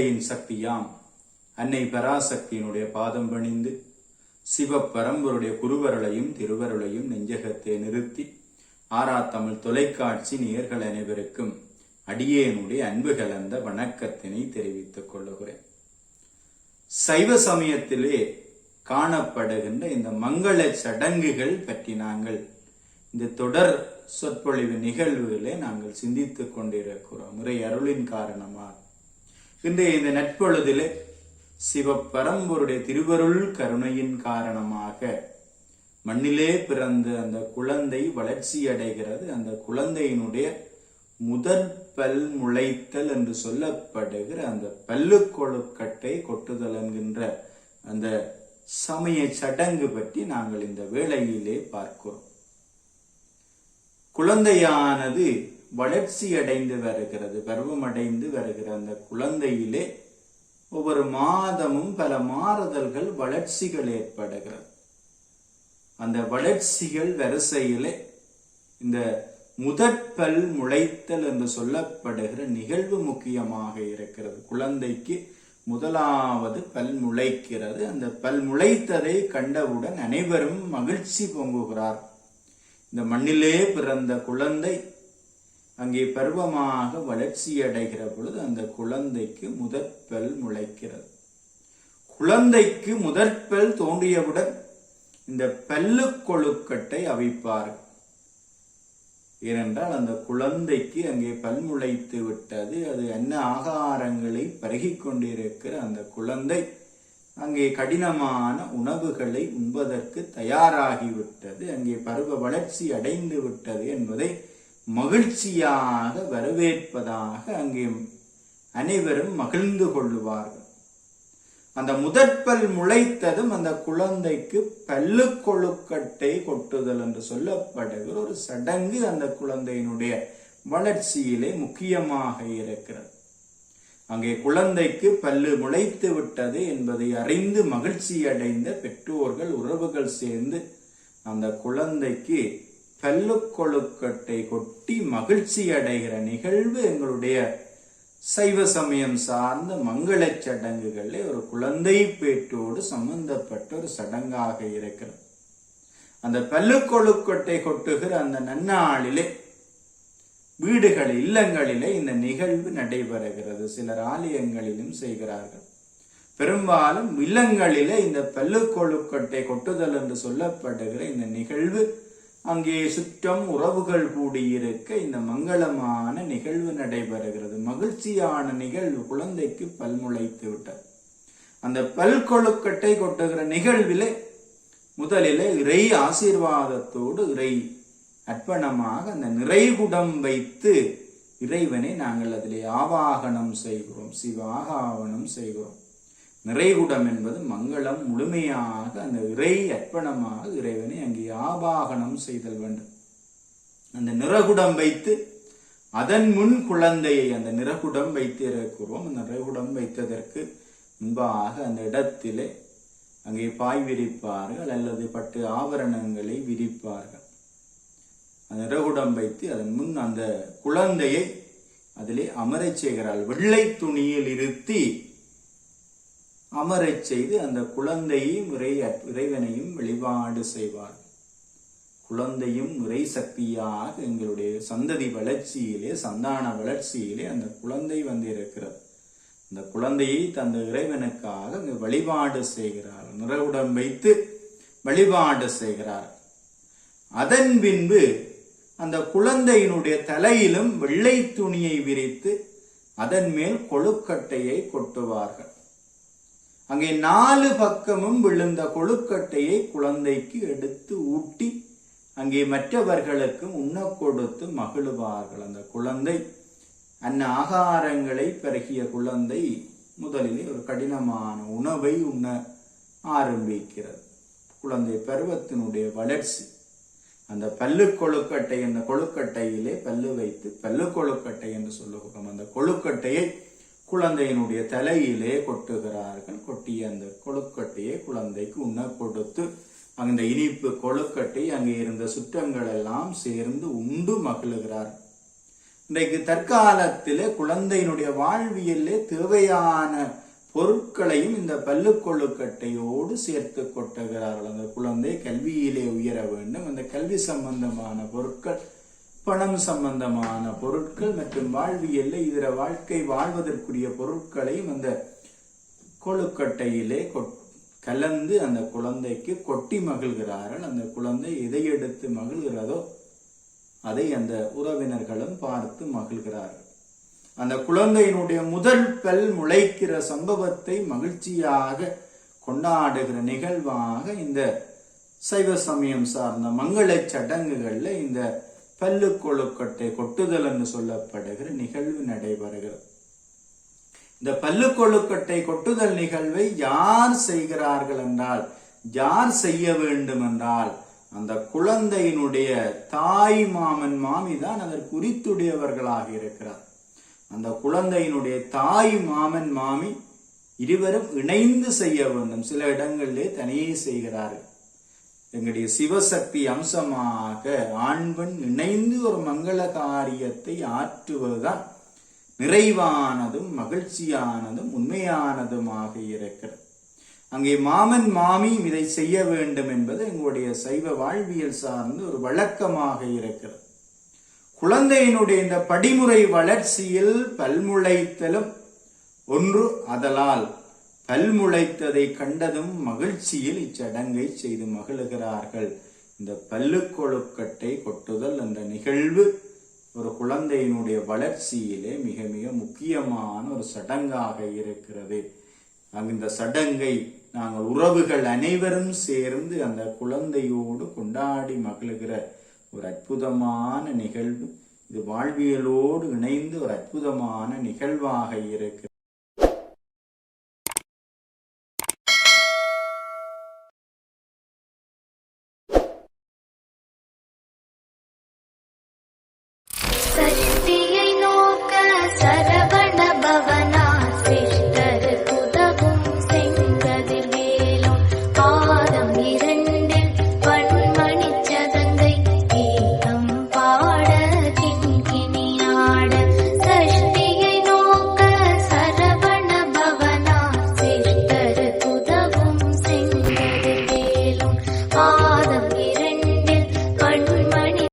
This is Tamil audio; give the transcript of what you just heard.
அன்னையின் சக்தியாம். அன்னை பராசக்தியினுடைய பாதம் பணிந்து சிவப்பரம்பருடைய குருவருளையும் திருவருளையும் நெஞ்சகத்தை நிறுத்தி ஆறாத்தமிழ் தொலைக்காட்சி நேர்கள் அனைவருக்கும் அடியேனுடைய அன்பு கலந்த வணக்கத்தினை தெரிவித்துக் கொள்ளுகிறேன். சைவ சமயத்திலே காணப்படுகின்ற இந்த மங்கள சடங்குகள் பற்றி நாங்கள் இந்த தொடர் சொற்பொழிவு நிகழ்வுகளை நாங்கள் சிந்தித்துக் கொண்டிருக்கிறோம். முறை அருளின் காரணமாக. இன்றைய இந்த நட்பொழுதிலே சிவப்பரம்பொருடைய திருவருள் கருணையின் காரணமாக மண்ணிலே பிறந்த அந்த குழந்தை வளர்ச்சி அடைகிறது. அந்த குழந்தையினுடைய முதற் பல் முளைத்தல் என்று சொல்லப்படுகிற அந்த பல்லு கொழுக்கட்டை கொட்டுதல் என்கின்ற அந்த சமய சடங்கு பற்றி நாங்கள் இந்த வேளையிலே பார்க்கிறோம். குழந்தையானது வளர்ச்சி அடைந்து வருகிறது பருவமடைந்து வருகிற அந்த குழந்தையிலே ஒவ்வொரு மாதமும் பல மாறுதல்கள் வளர்ச்சிகள் ஏற்படுகிறது. அந்த வளர்ச்சிகள் வரிசையிலே இந்த முதற்பல் முளைத்தல் என்று சொல்லப்படுகிற நிகழ்வு முக்கியமாக இருக்கிறது. குழந்தைக்கு முதலாவது பல் முளைக்கிறது. அந்த பல் முளைத்ததை கண்டவுடன் அனைவரும் மகிழ்ச்சி பொங்குகிறார். இந்த மண்ணிலே பிறந்த குழந்தை அங்கே பருவமாக வளர்ச்சி அடைகிற பொழுது அந்த குழந்தைக்கு முதற்பல் முளைக்கிறது. குழந்தைக்கு முதற்பல் தோன்றியவுடன் இந்த பல்லு கொழுக்கட்டை அவிப்பார்கள். ஏனென்றால் அந்த குழந்தைக்கு அங்கே பல் முளைத்து விட்டது. அது என்ன ஆகாரங்களை பருகி கொண்டிருக்கிற அந்த குழந்தை அங்கே கடினமான உணவுகளை உண்பதற்கு தயாராகிவிட்டது. அங்கே பருவ வளர்ச்சி அடைந்து விட்டது என்பதை மகிழ்ச்சியாக வரவேற்பதாக அங்கே அனைவரும் மகிழ்ந்து கொள்ளுவார்கள். அந்த முதற்பல் முளைத்ததும் அந்த குழந்தைக்கு பல்லு கொழுக்கட்டை கொட்டுதல் என்று சொல்லப்படுகிற ஒரு சடங்கு அந்த குழந்தையினுடைய வளர்ச்சியிலே முக்கியமாக இருக்கிறது. அங்கே குழந்தைக்கு பல்லு முளைத்து விட்டது என்பதை அறிந்து மகிழ்ச்சி அடைந்த பெற்றோர்கள் உறவுகள் சேர்ந்து அந்த குழந்தைக்கு பல்லு கொழுக்கட்டை கொட்டி மகிழ்ச்சி அடைகிற நிகழ்வு எங்களுடைய சைவ சமயம் சார்ந்த மங்கள சடங்குகளில் ஒரு குழந்தை பேட்டோடு சம்பந்தப்பட்ட ஒரு சடங்காக இருக்கிறது. அந்த கல்லுக்கொழுக்கட்டை கொட்டுகிற அந்த நன்னாளிலே வீடுகள் இல்லங்களிலே இந்த நிகழ்வு நடைபெறுகிறது. சிலர் ஆலயங்களிலும் செய்கிறார்கள். பெரும்பாலும் இல்லங்களிலே இந்த பல்லு கொழுக்கட்டை கொட்டுதல் என்று சொல்லப்படுகிற இந்த நிகழ்வு அங்கே சுற்றம் உறவுகள் கூடியிருக்க இந்த மங்களமான நிகழ்வு நடைபெறுகிறது. மகிழ்ச்சியான நிகழ்வு குழந்தைக்கு பல்முளைத்து விட்டது. அந்த பல் கொழுக்கட்டை கொட்டுகிற நிகழ்விலே முதலிலே இறை ஆசீர்வாதத்தோடு இறை அர்ப்பணமாக அந்த நிறைகுடம் வைத்து இறைவனை நாங்கள் அதிலே ஆவாகனம் செய்கிறோம் சிவாகாவனம் செய்கிறோம். நிறைகுடம் என்பது மங்களம் முழுமையாக அந்த இறை அர்ப்பணமாக இறைவனை அங்கே ஆபாகனம் செய்தல் வேண்டும். அந்த நிறகுடம் வைத்து அதன் முன் குழந்தையை அந்த நிறகுடம் வைத்து இருக்கிறோம் அந்த நிறகுடம் வைத்ததற்கு முன்பாக அந்த இடத்திலே அங்கே பாய் விரிப்பார்கள் அல்லது பட்டு ஆபரணங்களை விரிப்பார்கள். அந்த நிறகுடம் வைத்து அதன் முன் அந்த குழந்தையை அதிலே அமரச் செய்கிறாள். வெள்ளை துணியில் இருத்தி அமரச் செய்து அந்த குழந்தையும் இறை இறைவனையும் வழிபாடு செய்வார். குழந்தையும் இறை சக்தியாக எங்களுடைய சந்ததி வளர்ச்சியிலே சந்தான வளர்ச்சியிலே அந்த குழந்தை வந்திருக்கிறது. அந்த குழந்தையை தந்த இறைவனுக்காக வழிபாடு செய்கிறார். நிறவுடன் வைத்து வழிபாடு செய்கிறார். அதன் பின்பு அந்த குழந்தையினுடைய தலையிலும் வெள்ளை துணியை விரித்து அதன் மேல் கொழுக்கட்டையை கொட்டுவார்கள். அங்கே நாலு பக்கமும் விழுந்த கொழுக்கட்டையை குழந்தைக்கு எடுத்து ஊட்டி அங்கே மற்றவர்களுக்கும் உண்ண கொடுத்து மகிழுவார்கள் அந்த குழந்தை. அன்ன ஆகாரங்களை பிறகிய குழந்தை முதலிலே ஒரு கடினமான உணவை உண்ண ஆரம்பிக்கிறது. குழந்தை பருவத்தினுடைய வளர்ச்சி. அந்த பல்லு கொழுக்கட்டை அந்த கொழுக்கட்டையிலே பல்லு வைத்து பல்லு கொழுக்கட்டை என்று சொல்லுகிறோம் அந்த கொழுக்கட்டையை குழந்தையினுடைய தலையிலே கொட்டுகிறார்கள். கொட்டிய அந்த கொழுக்கட்டையை குழந்தைக்கு உண்ண கொடுத்து அந்த இனிப்பு கொழுக்கட்டை அங்கே இருந்த சுற்றங்கள் எல்லாம் சேர்ந்து உண்டு மகிழுகிறார். இன்றைக்கு தற்காலத்திலே குழந்தையினுடைய வாழ்வியலே தேவையான பொருட்களையும் இந்த பல்லு கொழுக்கட்டையோடு சேர்த்து கொட்டுகிறார்கள். அந்த குழந்தை கல்வியிலே உயர வேண்டும். அந்த கல்வி சம்பந்தமான பொருட்கள் பணம் சம்பந்தமான பொருட்கள் மற்றும் வாழ்வியல்ல இதர வாழ்க்கை வாழ்வதற்குரிய பொருட்களையும் அந்த கொழுக்கட்டையிலே கொட்- கலந்து அந்த குழந்தைக்கு கொட்டி மகிழ்கிறார்கள். அந்த குழந்தை எதை எடுத்து மகிழ்கிறதோ அதை அந்த உறவினர்களும் பார்த்து மகிழ்கிறார்கள். அந்த குழந்தையினுடைய முதல் பல் முளைக்கிற சம்பவத்தை மகிழ்ச்சியாக கொண்டாடுகிற நிகழ்வாக இந்த சைவ சமயம் சார்ந்த மங்களச் சடங்குகளில் இந்த பல்லு கொழுக்கட்டை கொட்டுதல் என்று சொல்லப்படுகிற நிகழ்வு நடைபெறுகிறது. இந்த பல்லு கொழுக்கட்டை கொட்டுதல் நிகழ்வை யார் செய்கிறார்கள் என்றால் யார் செய்ய வேண்டும் என்றால் அந்த குழந்தையினுடைய தாய் மாமன் மாமி தான் அதற்கு குறித்துடையவர்களாக இருக்கிறார். அந்த குழந்தையினுடைய தாய் மாமன் மாமி இருவரும் இணைந்து செய்ய வேண்டும். சில இடங்களிலே தனியே செய்கிறார்கள். எங்களுடைய சிவசக்தி அம்சமாக ஆண்பன் இணைந்து ஒரு மங்கள காரியத்தை ஆற்றுவதுதான் நிறைவானதும் மகிழ்ச்சியானதும் உண்மையானதுமாக இருக்கிறது. அங்கே மாமன் மாமி இதை செய்ய வேண்டும் என்பது எங்களுடைய சைவ வாழ்வியல் சார்ந்து ஒரு வழக்கமாக இருக்கிறது. குழந்தையினுடைய இந்த படிமுறை வளர்ச்சியில் பல்முளைத்தலும் ஒன்று அதலால். கல் முளைத்ததை கண்டதும் மகிழ்ச்சியில் இச்சடங்கை செய்து மகிழுகிறார்கள். இந்த பல்லு கொழுக்கட்டை கொட்டுதல் அந்த நிகழ்வு ஒரு குழந்தையினுடைய வளர்ச்சியிலே மிக மிக முக்கியமான ஒரு சடங்காக இருக்கிறது. இந்த சடங்கை நாங்கள் உறவுகள் அனைவரும் சேர்ந்து அந்த குழந்தையோடு கொண்டாடி மகிழுகிற ஒரு அற்புதமான நிகழ்வு. இது வாழ்வியலோடு இணைந்து ஒரு அற்புதமான நிகழ்வாக இருக்கிறது.